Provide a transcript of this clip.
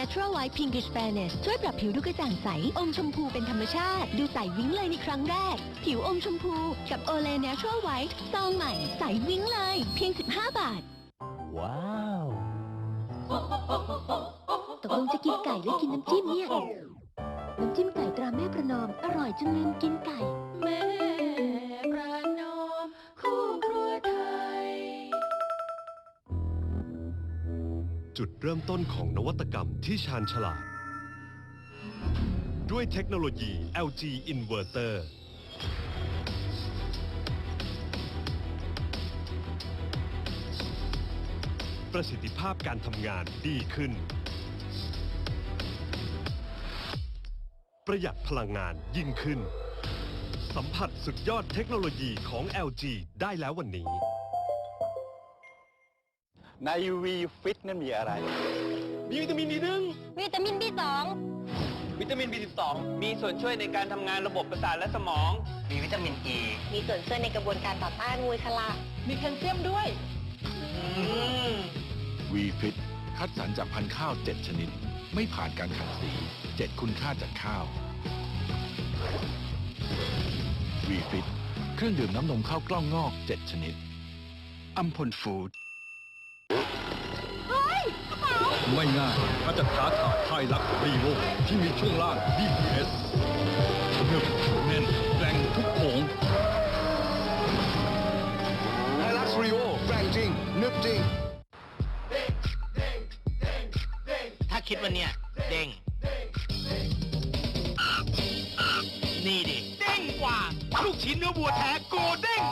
Natural White Pinkish Fairness ช่วยปรับผิวดูกระจ่างใส อมชมพูเป็นธรรมชาติ ดูใสวิ้งเลยในครั้งแรก ผิวอมชมพู กับ Olay Natural White ซองใหม่ ใสวิ้งเลย เพียง 15 บาท ว้าวตกลงจะกินไก่หรือกินน้ำจิ้มเนี่ย น้ำจิ้มไก่ตราแม่ประนอม อร่อยจนลืมกินไก่ แม่ประ จุดเริ่มต้นของนวัตกรรมที่ชาญฉลาด ด้วยเทคโนโลยี LG Inverter ประสิทธิภาพการทำงานดีขึ้น ประหยัดพลังงานยิ่งขึ้น สัมผัสสุดยอดเทคโนโลยีของ LG ได้แล้ววันนี้ ใน V Fit นั่นมีอะไร มีวิตามินดีหนึ่งวิตามิน B2 วิตามิน B12 มีส่วนช่วยในการทำงานระบบประสาทและสมอง มีวิตามินอ e. ีมีส่วนช่วยในกระบวนการต่อต้านงูทะละมีแคลเซียมด้วย วีฟิตคัดสรรจากพันธุ์ข้าว 7 ชนิด ไม่ผ่านการขัดสี 7 คุณค่าจากข้าววีฟิตเครื่องดื่มน้ำนมข้าวกล้องงอก 7 ชนิดอัมพลฟู้ด ไม่ง่ายถ้าจะท้าทายไทยรักรีโวที่มีช่วงล่าง DPS หนึบแน่นแรงทุกโขงไฮลักซ์รีโวแรงจริงนึบจริง ถ้าคิดว่าเนี่ย เด้ง นี่ดิ เด้งกว่า ลูกชิ้นเนื้อวัวแท้โกลเด้น